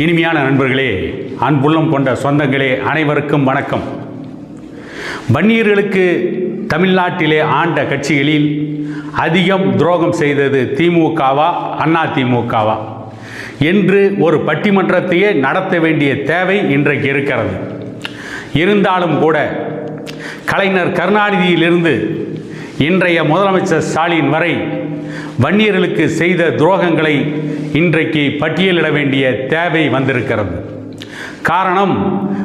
இனிமையான நண்பர்களே அன்புள்ளம் கொண்ட சொந்தங்களே அனைவருக்கும் வணக்கம். வன்னியர்களுக்கு தமிழ்நாட்டிலே ஆண்ட கட்சிகளில் அதிகம் துரோகம் செய்தது திமுகவா அண்ணா திமுகவா? என்று ஒரு பட்டிமன்றத்தையே நடத்த வேண்டிய தேவை இன்றைக்கு இருக்கிறது. இருந்தாலும் கூட கலைஞர் கருணாநிதியிலிருந்து இன்றைய முதலமைச்சர் ஸ்டாலின் வரை வன்னியர்களுக்கு செய்த துரோகங்களை இன்றைக்கு பட்டியலிட வேண்டிய தேவை வந்திருக்கிறது. காரணம்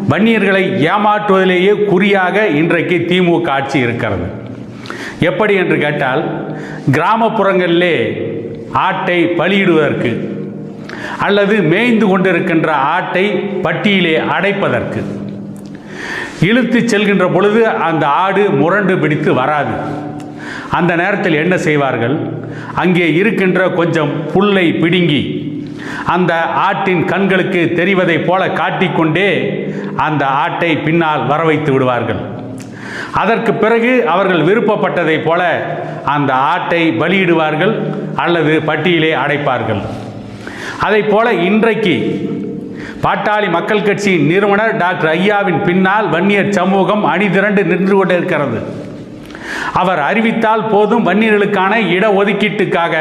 வன்னியர்களை ஏமாற்றுவதிலேயே குறியாக இன்றைக்கு திமுக ஆட்சி இருக்கிறது. எப்படி என்று கேட்டால் கிராமப்புறங்களிலே ஆட்டை பலியிடுவதற்கு அல்லது மேய்ந்து கொண்டிருக்கின்ற ஆட்டை பட்டியிலே அடைப்பதற்கு. இழுத்து செல்கின்ற பொழுது அந்த ஆடு முரண்டு பிடித்து வராது. அந்த நேரத்தில் என்ன செய்வார்கள்? அங்கே இருக்கின்ற கொஞ்சம் புல்லை பிடுங்கி அந்த ஆட்டின் கண்களுக்கு தெரிவதைப் போல காட்டிக்கொண்டே அந்த ஆட்டை பின்னால் வர வைத்து விடுவார்கள். அதற்கு பிறகு அவர்கள் விருப்பப்பட்டதைப் போல அந்த ஆட்டை பலியிடுவார்கள் அல்லது பட்டியலே அடைப்பார்கள். அதைப் போல இன்றைக்கு பாட்டாளி மக்கள் கட்சியின் நிறுவனர் டாக்டர் ஐயாவின் பின்னால் வன்னியர் சமூகம் அணிதிரண்டு நின்று கொண்டிருக்கிறது. அவர் அறிவித்தால் போதும் வன்னியர்களுக்கான இட ஒதுக்கீட்டுக்காக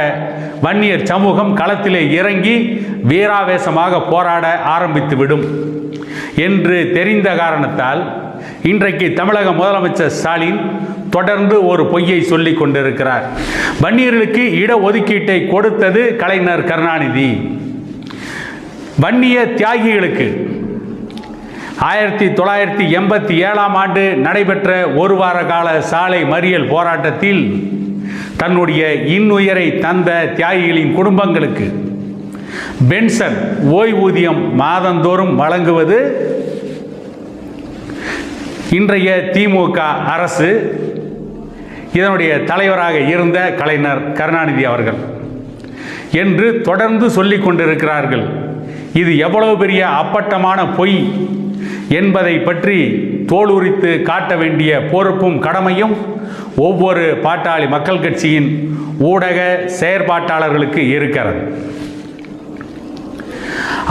வன்னியர் சமூகம் களத்திலே இறங்கி வீராவேசமாக போராட ஆரம்பித்துவிடும் என்று தெரிந்த காரணத்தால் இன்றைக்கு தமிழக முதலமைச்சர் ஸ்டாலின் தொடர்ந்து ஒரு பொய்யை சொல்லிக் கொண்டிருக்கிறார். வன்னியர்களுக்கு இட ஒதுக்கீட்டை கொடுத்தது கலைஞர் கருணாநிதி. வன்னிய தியாகிகளுக்கு ஆயிரத்தி தொள்ளாயிரத்தி எண்பத்தி ஏழாம் ஆண்டு நடைபெற்ற ஒரு வார கால சாலை மறியல் போராட்டத்தில் தன்னுடைய இன்னுயிரை தந்த தியாகிகளின் குடும்பங்களுக்கு பென்சன் ஓய்வூதியம் மாதந்தோறும் வழங்குவது இன்றைய திமுக அரசு இதனுடைய தலைவராக இருந்த கலைஞர் கருணாநிதி அவர்கள் என்று தொடர்ந்து சொல்லிக் கொண்டிருக்கிறார்கள். இது எவ்வளவு பெரிய அப்பட்டமான பொய் என்பதை பற்றி தோல் உரித்து காட்ட வேண்டிய பொறுப்பும் கடமையும் ஒவ்வொரு பாட்டாளி மக்கள் கட்சியின் ஊடக செயற்பாட்டாளர்களுக்கு இருக்கிறது.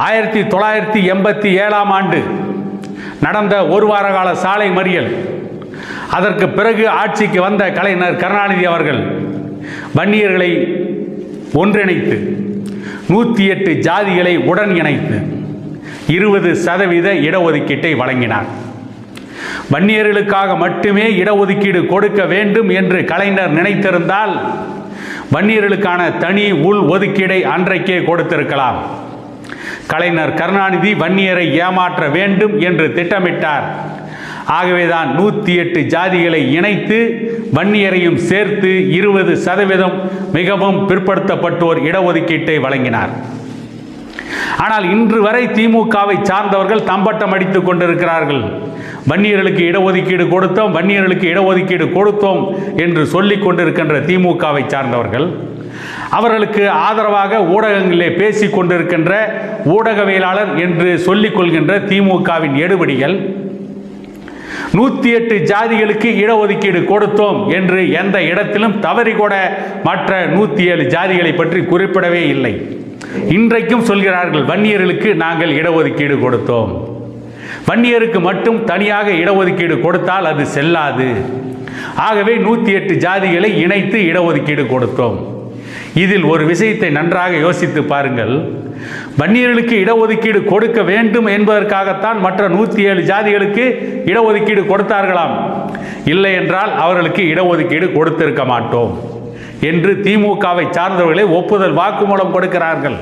ஆயிரத்தி தொள்ளாயிரத்தி எண்பத்தி ஏழாம் ஆண்டு நடந்த ஒரு வார கால சாலை மறியல் அதற்கு பிறகு ஆட்சிக்கு வந்த கலைஞர் கருணாநிதி அவர்கள் வன்னியர்களை ஒன்றிணைத்து நூற்றி எட்டு ஜாதிகளை உடன் இணைத்து இருபது சதவீத இடஒதுக்கீட்டை வழங்கினார். வன்னியர்களுக்காக மட்டுமே இடஒதுக்கீடு கொடுக்க வேண்டும் என்று கலைஞர் நினைத்திருந்தால் வன்னியர்களுக்கான தனி உள் ஒதுக்கீடை அன்றைக்கே கொடுத்திருக்கலாம். கலைஞர் கருணாநிதி வன்னியரை ஏமாற்ற வேண்டும் என்று திட்டமிட்டார். ஆகவேதான் நூற்றி எட்டு ஜாதிகளை இணைத்து வன்னியரையும் சேர்த்து இருபது சதவீதம் மிகவும் பிற்படுத்தப்பட்டோர் இடஒதுக்கீட்டை வழங்கினார். ஆனால் இன்று வரை திமுகவை சார்ந்தவர்கள் தம்பட்டம் அடித்துக் கொண்டிருக்கிறார்கள். வன்னியர்களுக்கு இடஒதுக்கீடு கொடுத்தோம் வன்னியர்களுக்கு இடஒதுக்கீடு கொடுத்தோம் என்று சொல்லிக் கொண்டிருக்கின்ற திமுகவை சார்ந்தவர்கள் அவர்களுக்கு ஆதரவாக ஊடகங்களிலே பேசிக் கொண்டிருக்கின்ற ஊடகவியலாளர் என்று சொல்லிக் கொள்கின்ற திமுகவின் எடுபடிகள் நூற்றி எட்டு ஜாதிகளுக்கு இடஒதுக்கீடு கொடுத்தோம் என்று எந்த இடத்திலும் தவறி கூட மற்ற நூற்றி ஏழு ஜாதிகளை பற்றி குறிப்பிடவே இல்லை. இன்றைக்கும் சொல்கிறார்கள் வன்னியர்களுக்கு நாங்கள் இடஒதுக்கீடு கொடுத்தோம். வன்னியருக்கு மட்டும் தனியாக இடஒதுக்கீடு கொடுத்தால் அது செல்லாது. ஆகவே நூற்றி எட்டு ஜாதிகளை இணைத்து இடஒதுக்கீடு கொடுத்தோம். இதில் ஒரு விஷயத்தை நன்றாக யோசித்து பாருங்கள். வன்னியர்களுக்கு இடஒதுக்கீடு கொடுக்க வேண்டும் என்பதற்காகத்தான் மற்ற நூற்றி ஏழு ஜாதிகளுக்கு இடஒதுக்கீடு கொடுத்தார்களாம். இல்லை என்றால் அவர்களுக்கு இடஒதுக்கீடு கொடுத்திருக்க மாட்டோம். என்று திமுகவை சார்ந்தவர்களே ஒப்புதல் வாக்குமூலம் கொடுக்கிறார்கள்.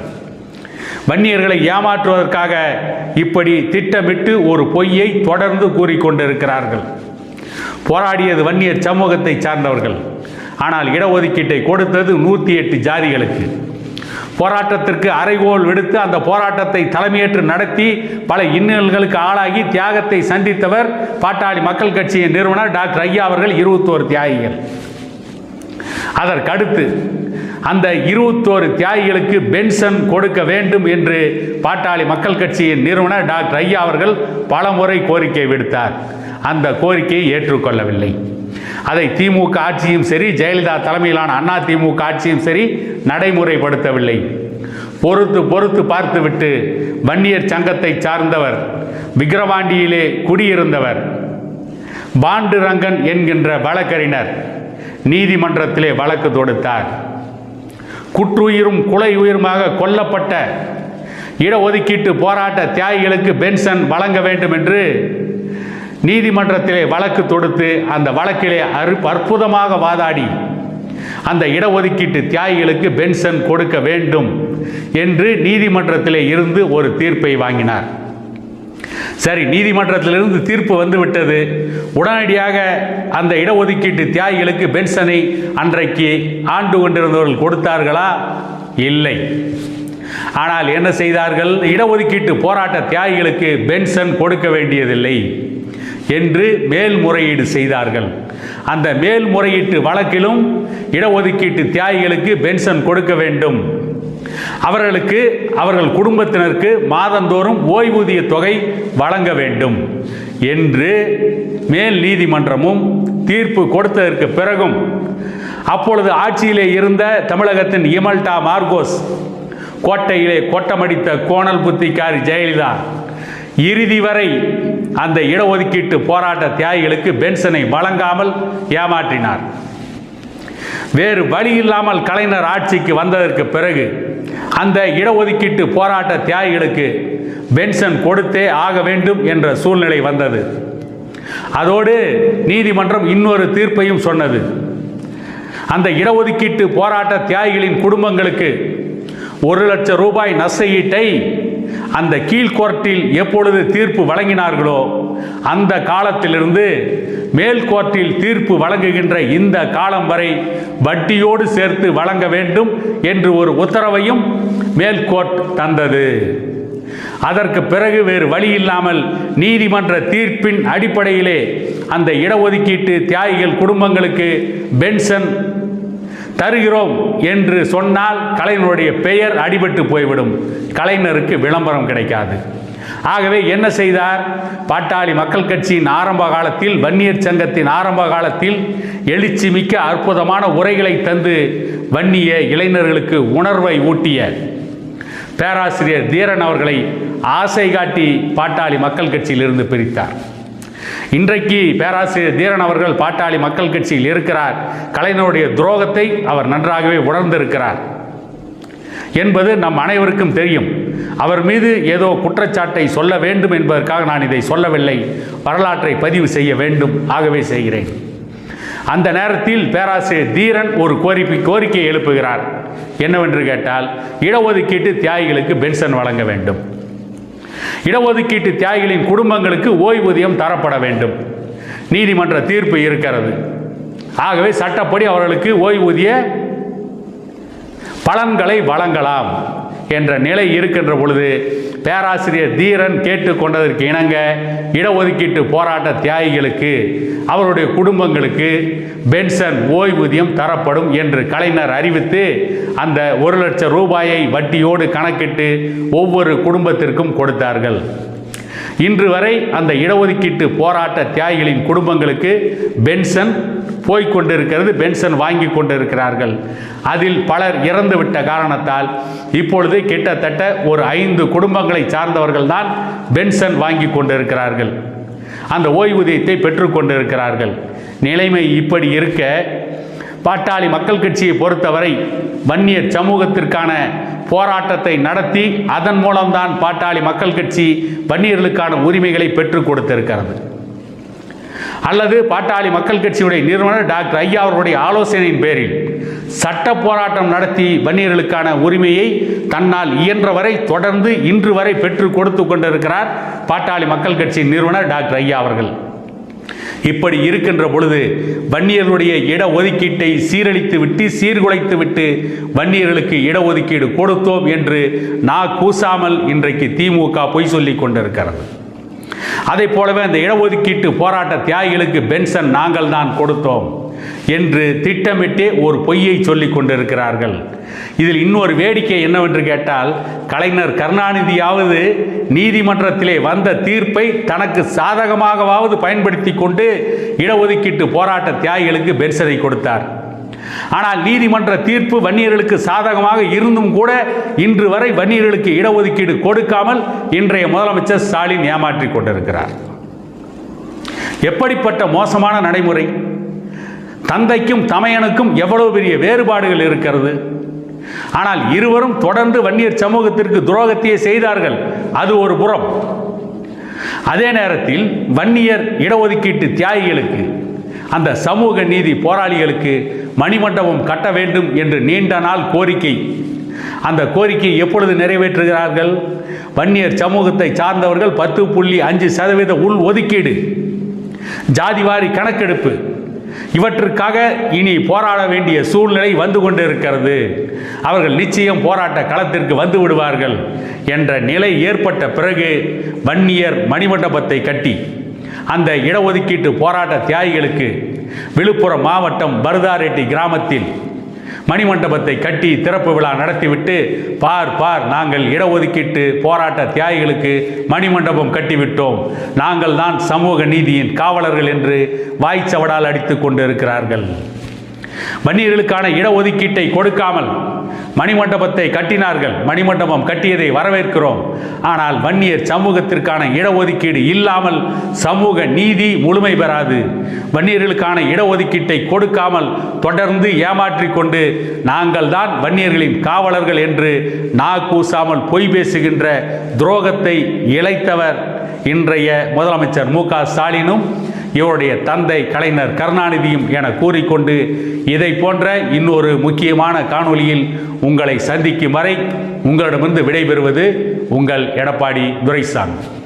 வன்னியர்களை ஏமாற்றுவதற்காக இப்படி திட்டமிட்டு ஒரு பொய்யை தொடர்ந்து கூறிக்கொண்டிருக்கிறார்கள். போராடியது வன்னியர் சமூகத்தை சார்ந்தவர்கள். ஆனால் இடஒதுக்கீட்டை கொடுத்தது நூற்றி எட்டு ஜாதிகளுக்கு. போராட்டத்திற்கு அறைகோல் விடுத்து அந்த போராட்டத்தை தலைமையேற்று நடத்தி பல இன்னல்களுக்கு ஆளாகி தியாகத்தை சந்தித்தவர் பாட்டாளி மக்கள் கட்சியின் நிறுவனர் டாக்டர் ஐயா அவர்கள் இருபத்தோரு தியாகிகள். அதற்கடுத்து அந்த இருபத்தோரு தியாகிகளுக்கு பென்ஷன் கொடுக்க வேண்டும் என்று பாட்டாளி மக்கள் கட்சியின் நிறுவனர் டாக்டர் ஐயா அவர்கள் பலமுறை கோரிக்கை விடுத்தார். அந்த கோரிக்கையை ஏற்றுக்கொள்ளவில்லை. அதை திமுக ஆட்சியும் சரி ஜெயலலிதா தலைமையிலான அண்ணா திமுக ஆட்சியும் சரி நடைமுறைப்படுத்தவில்லை. பொறுத்து பொறுத்து பார்த்துவிட்டு வன்னியர் சங்கத்தை சார்ந்தவர் விக்கிரவாண்டியிலே குடியிருந்தவர் பாண்டுரங்கன் என்கின்ற வழக்கறிஞர் நீதிமன்றத்திலே வழக்கு தொடுத்தார். குற்றுயிரும் குலை உயிருமாக கொல்லப்பட்ட இடஒதுக்கீட்டு போராட்ட தியாகிகளுக்கு பென்ஷன் வழங்க வேண்டும் என்று நீதிமன்றத்திலே வழக்கு தொடுத்து அந்த வழக்கிலே அரு அற்புதமாக வாதாடி அந்த இடஒதுக்கீட்டு தியாகிகளுக்கு பென்ஷன் கொடுக்க வேண்டும் என்று நீதிமன்றத்திலே இருந்து ஒரு தீர்ப்பை வாங்கினார். சரி நீதிமன்றத்திலிருந்து தீர்ப்பு வந்துவிட்டது. உடனடியாக அந்த இடஒதுக்கீட்டு தியாகிகளுக்கு பென்ஷனை அன்றைக்கு ஆண்டு கொண்டிருந்தவர்கள் கொடுத்தார்களா? இல்லை. ஆனால் என்ன செய்தார்கள்? இடஒதுக்கீட்டு போராட்ட தியாகிகளுக்கு பென்ஷன் கொடுக்க வேண்டியதில்லை என்று மேல்முறையீடு செய்தார்கள். அந்த மேல்முறையீட்டு வழக்கிலும் இடஒதுக்கீட்டு தியாகிகளுக்கு பென்ஷன் கொடுக்க வேண்டும். அவர்களுக்கு அவர்கள் குடும்பத்தினருக்கு மாதந்தோறும் ஓய்வூதிய தொகை வழங்க வேண்டும் என்று மேல் நீதிமன்றமும் தீர்ப்பு கொடுத்ததற்கு பிறகும் அப்பொழுது ஆட்சியிலே இருந்த தமிழகத்தின் இமல்டா மார்கோஸ் கோட்டையிலே கொட்டமடித்த கோணல் புத்திக்காரி ஜெயலலிதா இறுதி வரை அந்த இடஒதுக்கீட்டு போராட்ட தியாகிகளுக்கு பென்ஷனை வழங்காமல் ஏமாற்றினார். வேறு வழி இல்லாமல் கலைஞர் ஆட்சிக்கு வந்ததற்கு பிறகு அந்த இடஒதுக்கீட்டு போராட்ட தியாகிகளுக்கு பென்ஷன் கொடுத்தே ஆக வேண்டும் என்ற சூழ்நிலை வந்தது. அதோடு நீதிமன்றம் இன்னொரு தீர்ப்பையும் சொன்னது. அந்த இடஒதுக்கீட்டு போராட்ட தியாகிகளின் குடும்பங்களுக்கு ஒரு லட்சம் ரூபாய் நஷ்டஈட்டை அந்த கீழ்கோர்ட்டில் எப்பொழுது தீர்ப்பு வழங்கினார்களோ அந்த காலத்திலிருந்து மேல் கோர்ட்டில் தீர்ப்பு வழங்குகின்ற இந்த காலம் வரை வட்டியோடு சேர்த்து வழங்க வேண்டும் என்று ஒரு உத்தரவையும் மேல் கோர்ட் தந்தது. அதற்கு பிறகு வேறு வழி இல்லாமல் நீதிமன்ற தீர்ப்பின் அடிப்படையிலே அந்த இடஒதுக்கீட்டு தியாகிகள் குடும்பங்களுக்கு பென்ஷன் தருகிறோம் என்று சொன்னால் கலைஞருடைய பெயர் அடிபட்டு போய்விடும். கலைஞருக்கு விளம்பரம் கிடைக்காது. ஆகவே என்ன செய்தார்? பாட்டாளி மக்கள் கட்சியின் ஆரம்ப காலத்தில் வன்னியர் சங்கத்தின் ஆரம்ப காலத்தில் எழுச்சி மிக்க அற்புதமான உரைகளை தந்து வன்னிய இளைஞர்களுக்கு உணர்வை ஊட்டிய பேராசிரியர் தீரன் அவர்களை ஆசை காட்டி பாட்டாளி மக்கள் கட்சியிலிருந்து பிரித்தார். இன்றைக்கு பேராசிரியர் தீரன் அவர்கள் பாட்டாளி மக்கள் கட்சியில் இருக்கிறார். கலைஞருடைய துரோகத்தை அவர் நன்றாகவே உணர்ந்திருக்கிறார். என்பது நம் அனைவருக்கும் தெரியும். அவர் மீது ஏதோ குற்றச்சாட்டை சொல்ல வேண்டும் என்பதற்காக நான் இதை சொல்லவில்லை. வரலாற்றை பதிவு செய்ய வேண்டும். ஆகவே செய்கிறேன். அந்த நேரத்தில் பேராசிரியர் தீரன் ஒரு கோரிப்பை கோரிக்கை எழுப்புகிறார். என்னவென்று கேட்டால் இடஒதுக்கீட்டு தியாகிகளுக்கு பென்ஷன் வழங்க வேண்டும். இடஒதுக்கீட்டு தியாகிகளின் குடும்பங்களுக்கு ஓய்வூதியம் தரப்பட வேண்டும். நீதிமன்ற தீர்ப்பு இருக்கிறது. ஆகவே சட்டப்படி அவர்களுக்கு ஓய்வூதிய பலன்களை வழங்கலாம் என்ற நிலை இருக்கின்ற பொழுது பேராசிரியர் தீரன் கேட்டுக்கொண்டதற்கு இணங்க இடஒதுக்கீட்டு போராட்ட தியாகிகளுக்கு அவருடைய குடும்பங்களுக்கு பென்ஷன் ஓய்வூதியம் தரப்படும் என்று கலைஞர் அறிவித்து அந்த ஒரு லட்சம் ரூபாயை வட்டியோடு கணக்கிட்டு ஒவ்வொரு குடும்பத்திற்கும் கொடுத்தார்கள். இன்று வரை அந்த இடஒதுக்கீட்டு போராட்ட தியாகிகளின் குடும்பங்களுக்கு பென்ஷன் போய்கொண்டிருக்கிறது பென்ஷன் வாங்கி கொண்டிருக்கிறார்கள். அதில் பலர் இறந்துவிட்ட காரணத்தால் இப்பொழுது கிட்டத்தட்ட ஒரு ஐந்து குடும்பங்களை சார்ந்தவர்கள் தான் பென்ஷன் வாங்கி கொண்டிருக்கிறார்கள். அந்த ஓய்வூதியத்தை பெற்றுக்கொண்டிருக்கிறார்கள் நிலைமை இப்படி இருக்க பாட்டாளி மக்கள் கட்சியை பொறுத்தவரை வன்னியர் சமூகத்திற்கான போராட்டத்தை நடத்தி அதன் மூலம்தான் பாட்டாளி மக்கள் கட்சி வன்னியர்களுக்கான உரிமைகளை பெற்றுக் கொடுத்திருக்கிறது. அல்லது பாட்டாளி மக்கள் கட்சியுடைய நிறுவனர் டாக்டர் ஐயா அவர்களுடைய ஆலோசனையின் பேரில் சட்ட போராட்டம் நடத்தி வன்னியர்களுக்கான உரிமையை தன்னால் இயன்ற வரை தொடர்ந்து இன்று வரை பெற்று கொடுத்து கொண்டிருக்கிறார் பாட்டாளி மக்கள் கட்சியின் நிறுவனர் டாக்டர் ஐயா அவர்கள். இப்படி இருக்கின்ற பொழுது வன்னியர்களுடைய இட ஒதுக்கீட்டை சீரழித்து விட்டு சீர்குலைத்து விட்டு வன்னியர்களுக்கு இடஒதுக்கீடு கொடுத்தோம் என்று நா. கூசாமல் இன்றைக்கு திமுக பொய் சொல்லிக் கொண்டிருக்கிறது. அதை போலவே அந்த இடஒதுக்கீட்டு போராட்ட தியாகிகளுக்கு பென்ஷன் நாங்கள் தான் கொடுத்தோம் என்று திட்டமிட்டே ஒரு பொய்யை சொல்லி கொண்டிருக்கிறார்கள். இதில் இன்னொரு வேடிக்கை என்னவென்று கேட்டால் கலைஞர் கருணாநிதியாவது நீதிமன்றத்திலே வந்த தீர்ப்பை தனக்கு சாதகமாகவாவது பயன்படுத்தி கொண்டு இடஒதுக்கீட்டு போராட்ட தியாகிகளுக்கு பென்ஷனை கொடுத்தார். ஆனால் நீதிமன்ற தீர்ப்பு வன்னியர்களுக்கு சாதகமாக இருந்தும் கூட இன்று வரை வன்னியர்களுக்கு இடஒதுக்கீடு கொடுக்காமல் இன்றைய முதலமைச்சர் ஸ்டாலின் ஏமாற்றிக் கொண்டிருக்கிறார். எப்படிப்பட்ட மோசமான நடைமுறை? தந்தைக்கும் தமையனுக்கும் எவ்வளவு பெரிய வேறுபாடுகள் இருக்கிறது? ஆனால் இருவரும் தொடர்ந்து வன்னியர் சமூகத்திற்கு துரோகத்தையே செய்தார்கள். அது ஒரு புறம். அதே நேரத்தில் வன்னியர் இடஒதுக்கீட்டு தியாகிகளுக்கு அந்த சமூக நீதி போராளிகளுக்கு மணிமண்டபம் கட்ட வேண்டும் என்று நீண்ட நாள் கோரிக்கை. அந்த கோரிக்கையை எப்பொழுது நிறைவேற்றுகிறார்கள்? வன்னியர் சமூகத்தை சார்ந்தவர்கள் பத்து புள்ளி அஞ்சு சதவீத உள் ஒதுக்கீடு ஜாதிவாரி கணக்கெடுப்பு. இவற்றுக்காக இனி போராட வேண்டிய சூழ்நிலை வந்து கொண்டு இருக்கிறது அவர்கள் நிச்சயம் போராட்ட களத்திற்கு வந்து விடுவார்கள் என்ற நிலை ஏற்பட்ட பிறகு வன்னியர் மணிமண்டபத்தை கட்டி அந்த இடஒதுக்கீட்டு போராட்ட தியாகிகளுக்கு விழுப்புரம் மாவட்டம் பரதாரெட்டி கிராமத்தில் மணிமண்டபத்தை கட்டி திறப்பு விழா நடத்திவிட்டு பார் பார் நாங்கள் இடஒதுக்கீட்டு போராட்ட தியாகிகளுக்கு மணிமண்டபம் கட்டிவிட்டோம். நாங்கள் தான் சமூக நீதியின் காவலர்கள் என்று வாய்ச்சவடால் அடித்துக் கொண்டிருக்கிறார்கள். வன்னியர்களுக்கான இடஒதுக்கீட்டை கொடுக்காமல் மணிமண்டபத்தை கட்டினார்கள். மணிமண்டபம் கட்டியதை வரவேற்கிறோம். ஆனால் வன்னியர் சமூகத்திற்கான இடஒதுக்கீடு இல்லாமல் சமூக நீதி முழுமை பெறாது. வன்னியர்களுக்கான இடஒதுக்கீட்டை கொடுக்காமல் தொடர்ந்து ஏமாற்றி கொண்டு நாங்கள் தான் வன்னியர்களின் காவலர்கள் என்று நா கூசாமல் பொய் பேசுகின்ற துரோகத்தை இழைத்தவர் இன்றைய முதலமைச்சர் மு க ஸ்டாலினும் இவருடைய தந்தை கலைஞர் கருணாநிதியும் என கூறிக்கொண்டு இதை போன்ற இன்னொரு முக்கியமான காணொளியில் உங்களை சந்திக்கும் வரை உங்களிடமிருந்து விடைபெறுவது உங்கள் எடப்பாடி துரைசாமி.